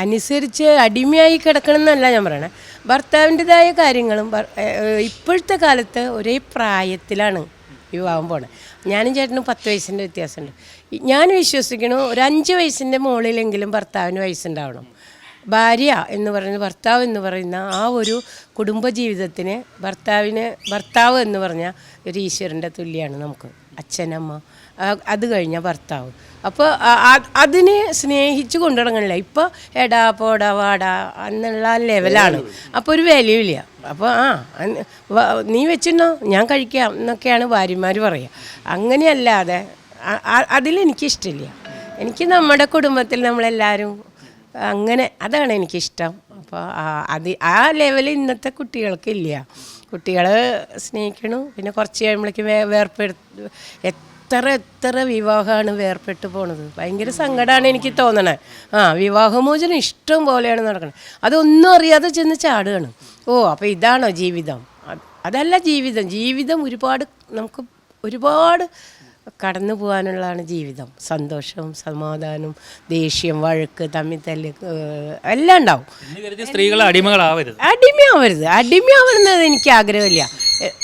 അനുസരിച്ച് അടിമയായി കിടക്കണം എന്നല്ല ഞാൻ പറയണേ. ഭർത്താവിന്റെതായ കാര്യങ്ങളും ഇപ്പോഴത്തെ കാലത്ത് ഒരേ പ്രായത്തിലാണ് വിവാഹം ഞാനും ചേട്ടനും പത്ത് വയസ്സിന്റെ വ്യത്യാസമുണ്ട്. ഞാൻ വിശ്വസിക്കണു ഒരു അഞ്ച് വയസ്സിന്റെ മുകളിലെങ്കിലും ഭർത്താവിന് വയസ്സുണ്ടാവണം. ഭാര്യ എന്ന് പറയുന്ന ഭർത്താവ് എന്ന് പറയുന്ന ആ ഒരു കുടുംബജീവിതത്തിന് ഭർത്താവിന് ഭർത്താവ് എന്ന് പറഞ്ഞാൽ ഒരു ഈശ്വരന്റെ തുല്യമാണ് നമുക്ക് അച്ഛനമ്മ അത് കഴിഞ്ഞ ഭർത്താവ്. അപ്പോൾ അതിനെ സ്നേഹിച്ച് കൊണ്ടുനടങ്ങണില്ല ഇപ്പോൾ എടാ പോടാ വാടാ എന്നുള്ള ലെവലാണ്. അപ്പോൾ ഒരു വാല്യൂ ഇല്ല. അപ്പോൾ ആ നീ വെച്ചിരുന്നോ? ഞാൻ കഴിക്കാം എന്നൊക്കെയാണ് ഭാര്യമാർ പറയുക അങ്ങനെയല്ലാതെ അതിലെനിക്കിഷ്ടമില്ല എനിക്ക് നമ്മുടെ കുടുംബത്തിൽ നമ്മളെല്ലാവരും അങ്ങനെ അതാണ് എനിക്കിഷ്ടം. അപ്പോൾ അത് ആ ലെവലിൽ ഇന്നത്തെ കുട്ടികൾക്കില്ല. കുട്ടികൾ സ്നേഹിക്കണു. പിന്നെ കുറച്ച് കഴിയുമ്പോഴേക്കും വേർപ്പെടുത്തു എത്ര എത്ര വിവാഹമാണ് വേർപെട്ട് പോണത്. ഭയങ്കര സങ്കടമാണ് എനിക്ക് തോന്നണേ. ആ വിവാഹമോചനം ഇഷ്ടം പോലെയാണ് നടക്കുന്നത് അതൊന്നും അറിയാതെ ചെന്ന് ചാടുകയാണ്. ഓ അപ്പോൾ ഇതാണോ ജീവിതം? അതല്ല ജീവിതം. ജീവിതം ഒരുപാട് നമുക്ക് ഒരുപാട് കടന്നു പോകാനുള്ളതാണ് ജീവിതം. സന്തോഷവും സമാധാനവും ദേഷ്യം വഴക്ക് തമ്മിൽ തല്ല് എല്ലാം ഉണ്ടാവും. സ്ത്രീകൾ അടിമകളാവരുത്. അടിമയാവരുത്. അടിമയാവുന്നത് എനിക്ക് ആഗ്രഹമില്ല.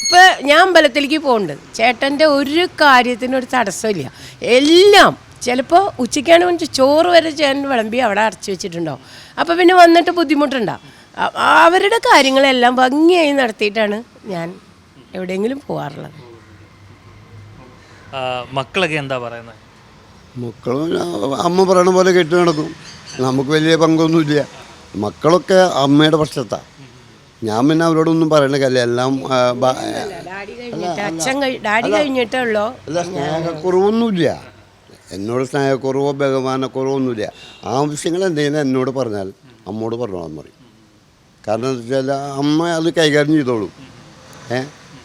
ഇപ്പം ഞാൻ അമ്പലത്തിലേക്ക് പോകുന്നുണ്ട് ചേട്ടന്റെ ഒരു കാര്യത്തിനും ഒരു തടസ്സമില്ല. എല്ലാം ചിലപ്പോൾ ഉച്ചയ്ക്കാണ് കൊണ്ട് ചോറ് വരെ ചേട്ടൻ വിളമ്പി അവിടെ അടച്ചു വെച്ചിട്ടുണ്ടാവും. അപ്പോൾ പിന്നെ വന്നിട്ട് ബുദ്ധിമുട്ടുണ്ടാവും അവരുടെ കാര്യങ്ങളെല്ലാം ഭംഗിയായി നടത്തിയിട്ടാണ് ഞാൻ എവിടെയെങ്കിലും പോകാറുള്ളത്. മക്കളൊക്കെ എന്താ പറയുന്നത് മക്കളും അമ്മ പറയണ പോലെ കെട്ടി നടക്കും. നമുക്ക് വലിയ പങ്കൊന്നുമില്ല. മക്കളൊക്കെ അമ്മയുടെ പക്ഷത്താണ് ഞാൻ പിന്നെ അവരോടൊന്നും പറയണ കല്ല എല്ലാം അല്ല സ്നേഹക്കുറവൊന്നുമില്ല. എന്നോട് സ്നേഹക്കുറവോ ബഹുമാനക്കുറവൊന്നുമില്ല. ആവശ്യങ്ങൾ എന്തെങ്കിലും എന്നോട് പറഞ്ഞാൽ അമ്മോട് പറഞ്ഞോളാൻ പറയും. കാരണം എന്താ വെച്ചാൽ അമ്മ അത് കൈകാര്യം ചെയ്തോളും. ഏ?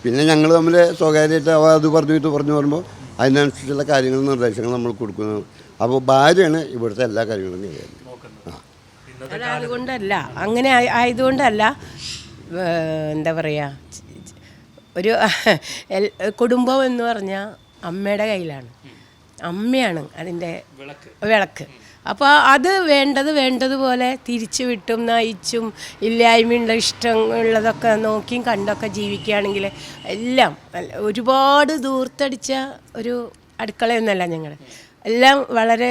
പിന്നെ ഞങ്ങൾ തമ്മിൽ സ്വകാര്യമായിട്ട് അവ അത് പറഞ്ഞു ഇത് പറഞ്ഞു പറയുമ്പോൾ അതിനനുസരിച്ചുള്ള കാര്യങ്ങൾ നിർദ്ദേശങ്ങൾ നമ്മൾ കൊടുക്കുന്നു. അപ്പോൾ ഭാര്യയാണ് ഇവിടുത്തെ എല്ലാ കാര്യങ്ങളും ചെയ്യുന്നത്. അതുകൊണ്ടല്ല അങ്ങനെ ആയ- ആയതുകൊണ്ടല്ല എന്താ പറയുക ഒരു കുടുംബം എന്ന് പറഞ്ഞാൽ അമ്മയുടെ കയ്യിലാണ്. അമ്മയാണ് അതിന്റെ വിളക്ക്. അപ്പോൾ അത് വേണ്ടത് വേണ്ടതുപോലെ തിരിച്ചു വിട്ടും നയിച്ചും ഇല്ലായ്മയുള്ള ഇഷ്ടം ഉള്ളതൊക്കെ നോക്കിയും കണ്ടൊക്കെ ജീവിക്കുകയാണെങ്കിൽ എല്ലാം ഒരുപാട് ദൂർത്തടിച്ച ഒരു അടുക്കളയൊന്നല്ല ഞങ്ങൾ എല്ലാം വളരെ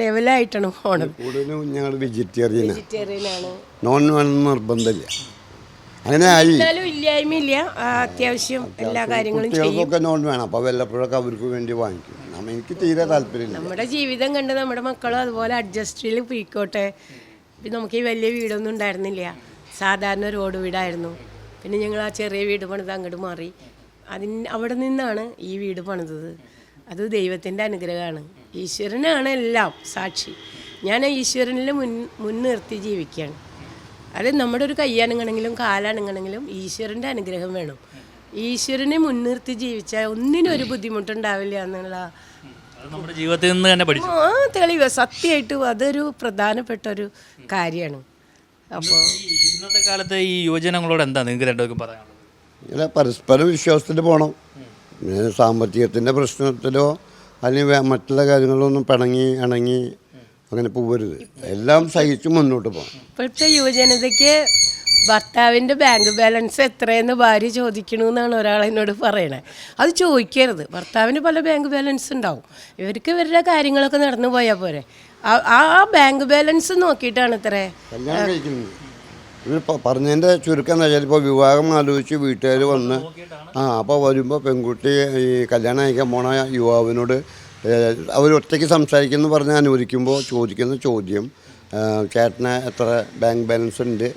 ലെവലായിട്ടാണ് പോണത്. കൂടുതലും ഞങ്ങൾ വെജിറ്റേറിയൻ വെജിറ്റേറിയൻ ആണ് നോൺ വേണമെന്ന് നിർബന്ധമില്ല. അങ്ങനെ ആയി. എന്നാലും ഇല്ലായ്മയില്ല. അത്യാവശ്യം എല്ലാ കാര്യങ്ങളും ചെയ്യും കുട്ടികൾക്കൊക്കെ നോൺ വേണം. അപ്പോൾ വല്ലപ്പോഴൊക്കെ അവർക്ക് വേണ്ടി വാങ്ങിക്കും. നമ്മ എനിക്ക് തീരെ താല്പര്യമില്ല. നമ്മുടെ ജീവിതം കണ്ട് നമ്മുടെ മക്കളും അതുപോലെ അഡ്ജസ്റ്റിൽ പോയിക്കോട്ടെ. പിന്നെ നമുക്ക് ഈ വലിയ വീടൊന്നും ഉണ്ടായിരുന്നില്ല. സാധാരണ റോഡ് വീടായിരുന്നു. പിന്നെ ഞങ്ങൾ ആ ചെറിയ വീട് പണിത് അങ്ങോട്ട് മാറി. അതിന് അവിടെ നിന്നാണ് ഈ വീട് പണിതത്. അത് ദൈവത്തിന്റെ അനുഗ്രഹമാണ്. ഈശ്വരനാണ് എല്ലാം സാക്ഷി. ഞാൻ ഈശ്വരനിൽ മുൻ മുൻനിർത്തി ജീവിക്കുകയാണ്. അത് നമ്മുടെ ഒരു കയ്യാണുങ്ങണെങ്കിലും കാലാണുങ്ങണെങ്കിലും ഈശ്വരന്റെ അനുഗ്രഹം വേണം. ഈശ്വരനെ മുൻനിർത്തി ജീവിച്ചാൽ ഒന്നിനും ഒരു ബുദ്ധിമുട്ടുണ്ടാവില്ല എന്നുള്ള അത് നമ്മുടെ ജീവിതത്തിൽ നിന്ന് തന്നെ പഠിച്ചു. ആ തെളിവ്. സത്യമായിട്ടും അതൊരു പ്രധാനപ്പെട്ട ഒരു കാര്യമാണ് അപ്പോൾ ഇന്നത്തെ കാലത്ത് ഈ യുവജനങ്ങളോട് എന്താ നിങ്ങൾക്ക് രണ്ടുപേർക്കും പറയാനുള്ളത്? ഇങ്ങനെ പരസ്പര വിശ്വാസത്തിൽ പോകണം സാമ്പത്തികത്തിന്റെ പ്രശ്നത്തിലോ അല്ലെങ്കിൽ വേ- മറ്റുള്ള കാര്യങ്ങളൊന്നും പിണങ്ങി ഇണങ്ങി അങ്ങനെ പോവരുത്. എല്ലാം സഹിച്ച് മുന്നോട്ട് പോകണം ഇപ്പോഴത്തെ യുവജനതയ്ക്ക് ഭർത്താവിന്റെ ബാങ്ക് ബാലൻസ് എത്രയെന്ന് ഭാര്യ ചോദിക്കണു എന്നാണ് ഒരാൾ എന്നോട് പറയണത് അത് ചോദിക്കരുത്. ഭർത്താവിന് പല ബാങ്ക് ബാലൻസ് ഉണ്ടാവും. ഇവർക്ക് ഇവരുടെ കാര്യങ്ങളൊക്കെ നടന്നു പോയാൽ പോരെ. ആ- ബാങ്ക് ബാലൻസ് നോക്കിയിട്ടാണ് ഇത്രേ. കല്യാണം കഴിക്കുന്നത്. ഇവർ പറഞ്ഞതിന്റെ ചുരുക്കം എന്ന് വെച്ചാൽ ഇപ്പോൾ വിവാഹം ആലോചിച്ച് വീട്ടുകാർ വന്ന് ആ അപ്പോൾ വരുമ്പോൾ പെൺകുട്ടി ഈ കല്യാണം അയക്കാൻ പോണ യുവാവിനോട് അവർ ഒറ്റയ്ക്ക് സംസാരിക്കുന്നു പറഞ്ഞ് അനുവദിക്കുമ്പോൾ ചോദിക്കുന്ന ചോദ്യം ചേട്ടന് എത്ര ബാങ്ക് ബാലൻസ് ഉണ്ട്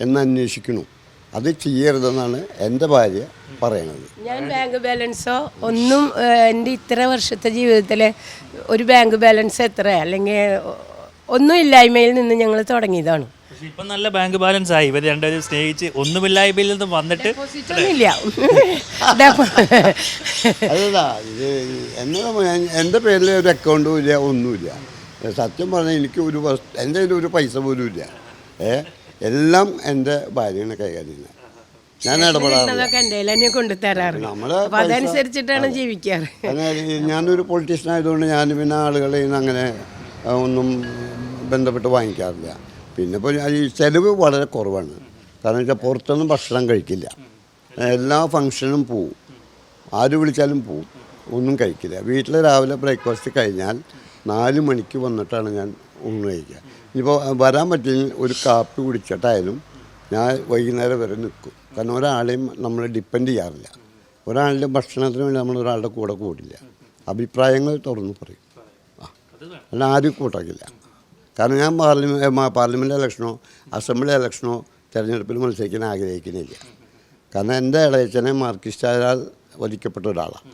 എന്ന് അന്വേഷിക്കണു അത് ചെയ്യരുതെന്നാണ് എന്റെ ഭാര്യ പറയുന്നത് ഞാൻ ബാങ്ക് ബാലൻസോ ഒന്നും എന്റെ ഇത്ര വർഷത്തെ ജീവിതത്തിൽ ഒരു ബാങ്ക് ബാലൻസ് എത്ര അല്ലെങ്കിൽ ഒന്നും ഇല്ലായ്മയിൽ നിന്ന് ഞങ്ങൾ തുടങ്ങിയതാണ്. പക്ഷെ ഇപ്പം നല്ല ബാങ്ക് ബാലൻസ് ആയി. ഇവർ രണ്ടുപേരും സ്നേഹിച്ച് ഒന്നുമില്ലായ്മയിൽ നിന്നും വന്നിട്ട് ഒന്നുമില്ല. അതല്ല ഇത് എന്നെ എന്റെ പേരിൽ ഒരു അക്കൗണ്ടും ഇല്ല ഒന്നുമില്ല. സത്യം പറഞ്ഞാൽ എനിക്ക് ഒരു എന്റെ എന്റെ കയ്യിൽ ഒരു പൈസ പോലും ഇല്ല. ഏ? എല്ലാം എന്റെ ഭാര്യയാണ് കൈകാര്യം ചെയ്യുന്നത്. ഞാൻ ഇടപെടാറില്ല. കൊണ്ടു തരാറ്. നമ്മൾ അപ്പം അതനുസരിച്ചിട്ടാണ് ജീവിക്കാറ്. ഞാനൊരു പൊളിറ്റീഷ്യൻ ആയതുകൊണ്ട് ഞാൻ പിന്നെ ആളുകളെ അങ്ങനെ ഒന്നും ബന്ധപ്പെട്ട് വാങ്ങിക്കാറില്ല. പിന്നെ ഇപ്പോൾ ഈ ചിലവ് വളരെ കുറവാണ്. കാരണം വെച്ചാൽ പുറത്തൊന്നും ഭക്ഷണം കഴിക്കില്ല. എല്ലാ ഫങ്ഷനും പോവും. ആര് വിളിച്ചാലും പോവും. ഒന്നും കഴിക്കില്ല. വീട്ടിൽ രാവിലെ ബ്രേക്ക്ഫാസ്റ്റ് കഴിഞ്ഞാൽ നാല് മണിക്ക് വന്നിട്ടാണ് ഞാൻ ഊണ് കഴിക്കുക. ഇനിയിപ്പോൾ വരാൻ പറ്റില്ലെങ്കിൽ ഒരു കാപ്പി കുടിച്ചിട്ടായാലും ഞാൻ വൈകുന്നേരം വരെ നിൽക്കും കാരണം ഒരാളെയും നമ്മൾ ഡിപ്പെൻഡ് ചെയ്യാറില്ല. ഒരാളുടെ ഭക്ഷണത്തിന് വേണ്ടി നമ്മൾ ഒരാളുടെ കൂടെ കൂടില്ല. അഭിപ്രായങ്ങൾ തുറന്ന് പറയും. അല്ല ആരും കൂട്ടാക്കില്ല. കാരണം ഞാൻ പാർലമെന്റ് പാർലമെന്റ് ഇലക്ഷനോ അസംബ്ലി ഇലക്ഷനോ തിരഞ്ഞെടുപ്പിൽ മത്സരിക്കാൻ ആഗ്രഹിക്കുന്നില്ല. കാരണം എന്റെ ഇളയച്ചനെ മാർക്കിസ്റ്റായാൽ വധിക്കപ്പെട്ട ഒരാളാണ്.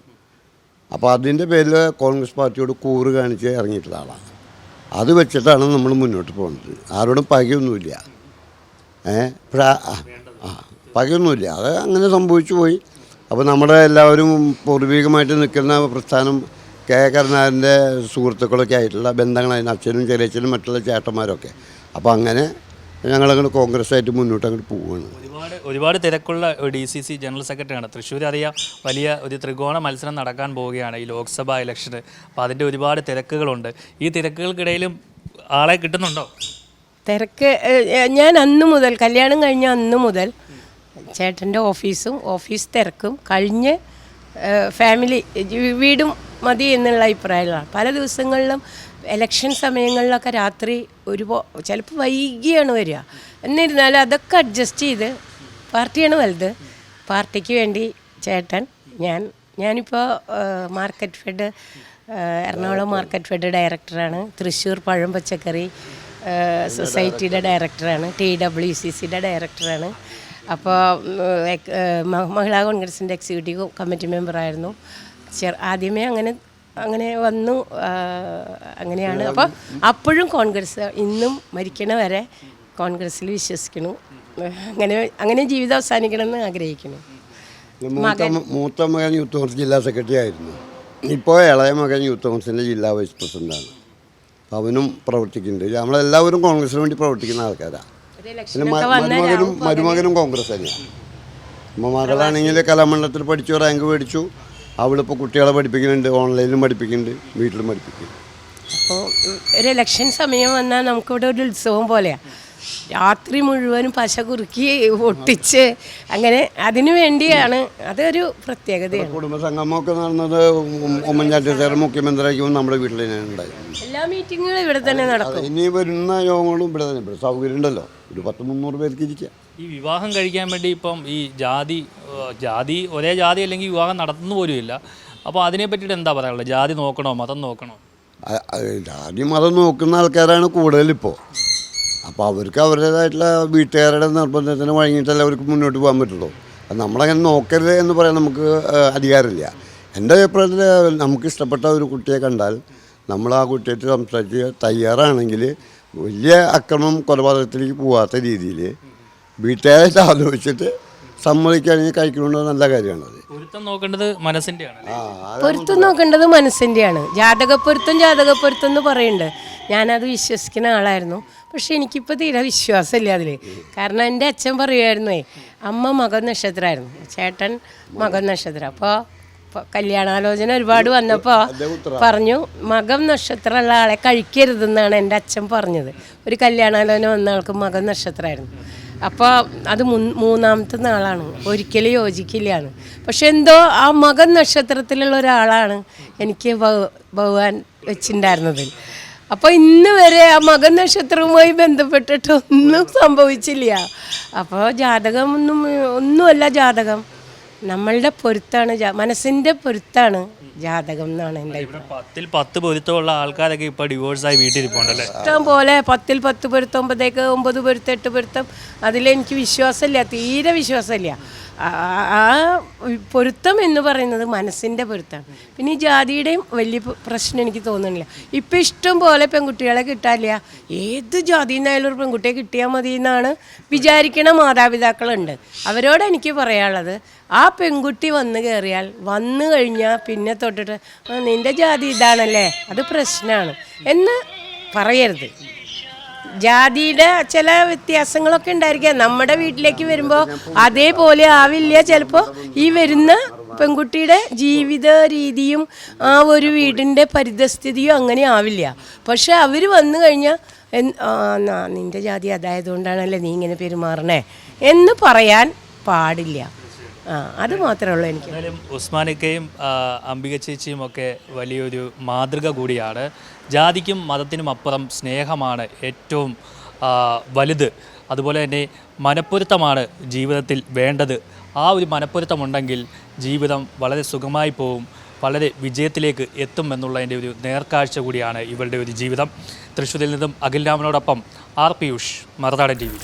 അപ്പോൾ അതിന്റെ പേരിൽ കോൺഗ്രസ് പാർട്ടിയോട് കൂറ് കാണിച്ച് ഇറങ്ങിയിട്ടുള്ള ആളാണ്. അത് വെച്ചിട്ടാണ് നമ്മൾ മുന്നോട്ട് പോകുന്നത്. ആരോടും പകയൊന്നുമില്ല. ഏ പക്ഷേ ആ ആ പകയൊന്നുമില്ല. അത് അങ്ങനെ സംഭവിച്ചു പോയി. അപ്പോൾ നമ്മുടെ എല്ലാവരും പൂർവികമായിട്ട് നിൽക്കുന്ന പ്രസ്ഥാനം കെ. കരുണാകരന്റെ സുഹൃത്തുക്കളൊക്കെ ആയിട്ടുള്ള ബന്ധങ്ങളായിരുന്നു അച്ഛനും ചെറിയച്ഛനും മറ്റുള്ള ചേട്ടന്മാരൊക്കെ. അപ്പോൾ അങ്ങനെ ഞങ്ങളങ്ങോട്ട് കോൺഗ്രസ് ആയിട്ട് മുന്നോട്ട് അങ്ങോട്ട് പോവുകയാണ് ഒരുപാട് ഒരുപാട് തിരക്കുള്ള ഡി സി സി ജനറൽ സെക്രട്ടറിയാണ്. തൃശ്ശൂർ അറിയാം വലിയ ഒരു ത്രികോണ മത്സരം നടക്കാൻ പോവുകയാണ് ഈ ലോക്സഭാ ഇലക്ഷന്. അപ്പോൾ അതിന്റെ ഒരുപാട് തിരക്കുകളുണ്ട്. ഈ തിരക്കുകൾക്കിടയിലും ആളെ കിട്ടുന്നുണ്ടോ? തിരക്ക് ഞാൻ അന്ന് മുതൽ കല്യാണം കഴിഞ്ഞ അന്ന് മുതൽ ചേട്ടന്റെ ഓഫീസും ഓഫീസ് തിരക്കും കഴിഞ്ഞ് ഫാമിലി വീടും മതി എന്നുള്ള അഭിപ്രായങ്ങളാണ്. പല ദിവസങ്ങളിലും എലക്ഷൻ സമയങ്ങളിലൊക്കെ രാത്രി ഒരു ചിലപ്പോൾ വൈകിയാണ് വരിക. എന്നിരുന്നാലും അതൊക്കെ അഡ്ജസ്റ്റ് ചെയ്ത് പാർട്ടിയാണ് വലുത്. പാർട്ടിക്ക് വേണ്ടി ചേട്ടൻ ഞാൻ ഞാനിപ്പോൾ market fed Ernakulam market fed ഡയറക്ടറാണ് തൃശ്ശൂർ പഴം പച്ചക്കറി സൊസൈറ്റിയുടെ ഡയറക്ടറാണ് ടി ഡബ്ല്യു സി സിയുടെ ഡയറക്ടറാണ് അപ്പോൾ മഹിളാ കോൺഗ്രസിന്റെ എക്സിക്യൂട്ടീവ് കമ്മിറ്റി മെമ്പറായിരുന്നു ചെർ ആദ്യമേ അങ്ങനെ അങ്ങനെ വന്നു അങ്ങനെയാണ്. അപ്പോൾ അപ്പോഴും കോൺഗ്രസ് ഇന്നും മരിക്കണ വരെ കോൺഗ്രസ്സിൽ വിശ്വസിക്കുന്നു. അങ്ങനെ അങ്ങനെ ജീവിതം അവസാനിക്കണമെന്ന് ആഗ്രഹിക്കുന്നു. മൂത്ത മകൻ യൂത്ത് കോൺഗ്രസ് ജില്ലാ സെക്രട്ടറി ആയിരുന്നു. ഇപ്പോൾ ഇളയ മകൻ യൂത്ത് കോൺഗ്രസിന്റെ ജില്ലാ വൈസ് പ്രസിഡന്റാണ് അവനും പ്രവർത്തിക്കുന്നുണ്ട്. നമ്മളെല്ലാവരും കോൺഗ്രസിന് വേണ്ടി പ്രവർത്തിക്കുന്ന ആൾക്കാരാണ് പിന്നെ മരുമകനും മരുമകനും കോൺഗ്രസ് തന്നെയാണ് അപ്പോൾ മകളാണെങ്കിൽ കലാമണ്ഡലത്തിൽ പഠിച്ചു റാങ്ക് മേടിച്ചു. അവളിപ്പോൾ കുട്ടികളെ പഠിപ്പിക്കുന്നുണ്ട് ഓൺലൈനിലും പഠിപ്പിക്കുന്നുണ്ട് വീട്ടിലും പഠിപ്പിക്കുന്നുണ്ട്. അപ്പോൾ ഒരു ഇലക്ഷൻ സമയം വന്നാൽ നമുക്കിവിടെ ഒരു ഉത്സവം പോലെയാണ് രാത്രി മുഴുവനും പശ കുറുക്കി ഒട്ടിച്ച് അങ്ങനെ അതിനു വേണ്ടിയാണ് അതൊരു പ്രത്യേകതയാണ്. കുടുംബസംഗമൊക്കെ നടന്നത് ഉമ്മൻചാണ്ടി സാർ മുഖ്യമന്ത്രിയായിരിക്കും നമ്മുടെ വീട്ടിൽ ഉണ്ടായത് എല്ലാ മീറ്റിങ്ങുകളും ഇവിടെ തന്നെ നടക്കും. ഇനി വരുന്ന യോഗങ്ങളും ഇവിടെ തന്നെ ഇവിടെ സൗകര്യം ഉണ്ടല്ലോ ഒരു പത്ത് മുന്നൂറ് പേർക്ക് ഇരിക്കാം ഈ വിവാഹം കഴിക്കാൻ വേണ്ടി ഇപ്പം ഈ ജാതി ജാതി ഒരേ ജാതി അല്ലെങ്കിൽ വിവാഹം നടത്തുന്നു പോലും ഇല്ല. അപ്പോൾ അതിനെ പറ്റിയിട്ട് എന്താ പറയാനുള്ളത്? ജാതി നോക്കണോ? മതം നോക്കണോ? ജാതി മതം നോക്കുന്ന ആൾക്കാരാണ് കൂടുതലിപ്പോൾ. അപ്പോൾ അവർക്ക് അവരുടേതായിട്ടുള്ള വീട്ടുകാരുടെ നിർബന്ധത്തിന് വഴങ്ങിയിട്ടല്ലേ അവർക്ക് മുന്നോട്ട് പോകാൻ പറ്റുള്ളൂ. അത് നമ്മളങ്ങനെ നോക്കരുത് എന്ന് പറയാൻ നമുക്ക് അധികാരമില്ല. എന്റെ അഭിപ്രായത്തിൽ നമുക്ക് ഇഷ്ടപ്പെട്ട ഒരു കുട്ടിയെ കണ്ടാൽ നമ്മൾ ആ കുട്ടിയായിട്ട് സംസാരിച്ച് തയ്യാറാണെങ്കിൽ വലിയ അക്രമം കൊലപാതകത്തിലേക്ക് പോകാത്ത രീതിയിൽ വീട്ടുകാരായിട്ട് ആലോചിച്ചിട്ട് സമ്മതിക്കുകയാണെങ്കിൽ കഴിക്കുന്നുണ്ടോ നല്ല കാര്യമാണത് പൊരുത്തം നോക്കേണ്ടത് മനസ്സിന്റെയാണ് ആ അത് പൊരുത്തം നോക്കേണ്ടത് മനസ്സിന്റെയാണ്. ജാതകപ്പൊരുത്തം ജാതകപ്പൊരുത്തം എന്ന് പറയുന്നുണ്ട്. ഞാനത് വിശ്വസിക്കുന്ന ആളായിരുന്നു. പക്ഷെ എനിക്കിപ്പോൾ തീരെ വിശ്വാസമില്ല അതിൽ കാരണം എന്റെ അച്ഛൻ പറയുമായിരുന്നേ അമ്മ മകൻ നക്ഷത്രമായിരുന്നു ചേട്ടൻ മകൻ നക്ഷത്രം. അപ്പോൾ കല്യാണാലോചന ഒരുപാട് വന്നപ്പോൾ പറഞ്ഞു മകം നക്ഷത്രമുള്ള ആളെ കഴിക്കരുതെന്നാണ് എന്റെ അച്ഛൻ പറഞ്ഞത്. ഒരു കല്യാണാലോചന വന്ന ആൾക്ക് മകൻ നക്ഷത്രമായിരുന്നു. അപ്പോൾ അത് മുൻ- മൂന്നാമത്തെ നാളാണ് ഒരിക്കലും യോജിക്കില്ലാണ് പക്ഷെ എന്തോ ആ മകൻ നക്ഷത്രത്തിലുള്ള ഒരാളാണ് എനിക്ക് ഭഗ- ഭഗവാൻ വെച്ചിട്ടുണ്ടായിരുന്നത്. അപ്പോൾ ഇന്ന് വരെ ആ മകൻ നക്ഷത്രവുമായി ബന്ധപ്പെട്ടിട്ട് ഒന്നും സംഭവിച്ചില്ല. അപ്പോൾ ജാതകം ഒന്നും ഒന്നുമല്ല ജാതകം. നമ്മളുടെ പൊരുത്താണ് മനസ്സിന്റെ പൊരുത്താണ്. ജാതകം എന്നാണ് എന്റെ പത്തിൽ പത്ത് പൊരുത്തമുള്ള ആൾക്കാരൊക്കെ ഇപ്പോൾ ഡിവോഴ്സായി വീട്ടിലിരിപ്പുണ്ടല്ലേ? ഇഷ്ടം പോലെ പത്തിൽ പത്ത് പൊരുത്തം ഒമ്പതേക്ക് ഒമ്പത് പൊരുത്തം എട്ട് പൊരുത്തം. അതിലെനിക്ക് വിശ്വാസമില്ല തീരെ വിശ്വാസമില്ല. ആ- ആ പൊരുത്തം എന്ന് പറയുന്നത് മനസ്സിന്റെ പൊരുത്തമാണ്. പിന്നെ ഈ ജാതിയുടെയും വലിയ പ്രശ്നം എനിക്ക് തോന്നുന്നില്ല. ഇപ്പം ഇഷ്ടം പോലെ പെൺകുട്ടികളെ കിട്ടാനില്ല. ഏത് ജാതിയിൽ നിന്നായാലും ഒരു പെൺകുട്ടിയെ കിട്ടിയാൽ മതി എന്നാണ് വിചാരിക്കണ മാതാപിതാക്കളുണ്ട്. അവരോട് എനിക്ക് പറയാനുള്ളത് ആ പെൺകുട്ടി വന്നു കയറിയാൽ വന്നു കഴിഞ്ഞാൽ പിന്നെ തൊട്ടിട്ട് "ആ, നിന്റെ ജാതി ഇതാണല്ലേ അത് പ്രശ്നമാണ് എന്ന് പറയരുത്. ജാതിയുടെ ചില വ്യത്യാസങ്ങളൊക്കെ ഉണ്ടായിരിക്കാം. നമ്മുടെ വീട്ടിലേക്ക് വരുമ്പോൾ അതേപോലെ ആവില്ല ചിലപ്പോൾ ഈ വരുന്ന പെൺകുട്ടിയുടെ ജീവിത രീതിയും ആ ഒരു വീടിന്റെ പരിതസ്ഥിതിയും അങ്ങനെ ആവില്ല. പക്ഷെ അവർ വന്നു കഴിഞ്ഞാൽ നിന്റെ ജാതി അതായതുകൊണ്ടാണല്ലേ നീ ഇങ്ങനെ പെരുമാറണേ? എന്ന് പറയാൻ പാടില്ല. ആ അത് മാത്രമേ ഉള്ളൂ എനിക്ക് ഉസ്മാനിക്കയും അംബിക ചേച്ചിയും ഒക്കെ വലിയൊരു മാതൃക കൂടിയാണ്. ജാതിക്കും മതത്തിനും അപ്പുറം സ്നേഹമാണ് ഏറ്റവും വലുത്. അതുപോലെ തന്നെ മനപ്പൊരുത്തമാണ് ജീവിതത്തിൽ വേണ്ടത്. ആ ഒരു മനപ്പൊരുത്തമുണ്ടെങ്കിൽ ജീവിതം വളരെ സുഖമായി പോവും വളരെ വിജയത്തിലേക്ക് എത്തും എന്നുള്ളതിന്റെ ഒരു നേർക്കാഴ്ച കൂടിയാണ് ഇവരുടെ ഒരു ജീവിതം. തൃശ്ശൂരിൽ നിന്നും Akhil രാമനോടൊപ്പം R Piyush Marunadan T V.